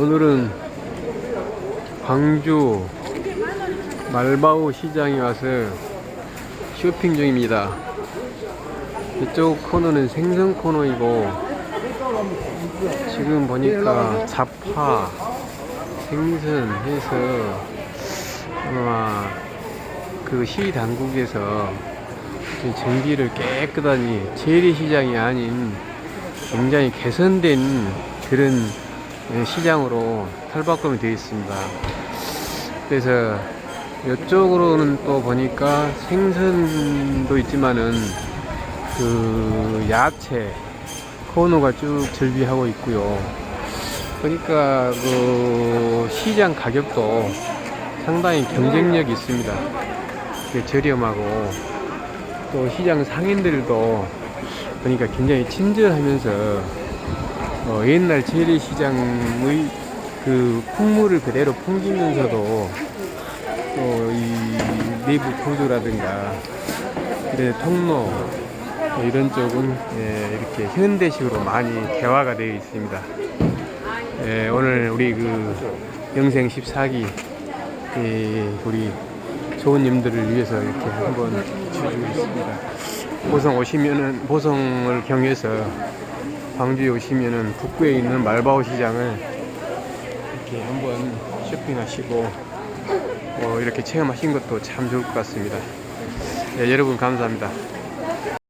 오늘은 광주 말바오 시장에 와서 쇼핑 중입니다. 이쪽 코너는 생선 코너이고 지금 보니까 잡화, 생선 해서 아마 그 시 당국에서 전기를 깨끗하니 재래시장이 아닌 굉장히 개선된 그런 예, 시장으로 탈바꿈이 되어 있습니다. 그래서 이쪽으로는 또 보니까 생선도 있지만은 그 야채 코너가 쭉 절비하고 있고요. 그러니까 그 시장 가격도 상당히 경쟁력이 있습니다. 저렴하고 또 시장 상인들도 보니까 굉장히 친절하면서 어, 옛날 재래시장의 그 풍물을 그대로 풍기면서도 또 이 내부 구조라든가 통로 또 이런 쪽은 예, 이렇게 현대식으로 많이 개화가 되어 있습니다. 예, 오늘 우리 그 영생 14기 우리 조원님들을 위해서 이렇게 한번 주주고 있습니다. 보성 오시면은 보성을 경유해서 광주에 오시면은 북구에 있는 말바오 시장을 이렇게 한번 쇼핑하시고 어, 이렇게 체험하신 것도 참 좋을 것 같습니다. 네, 여러분 감사합니다.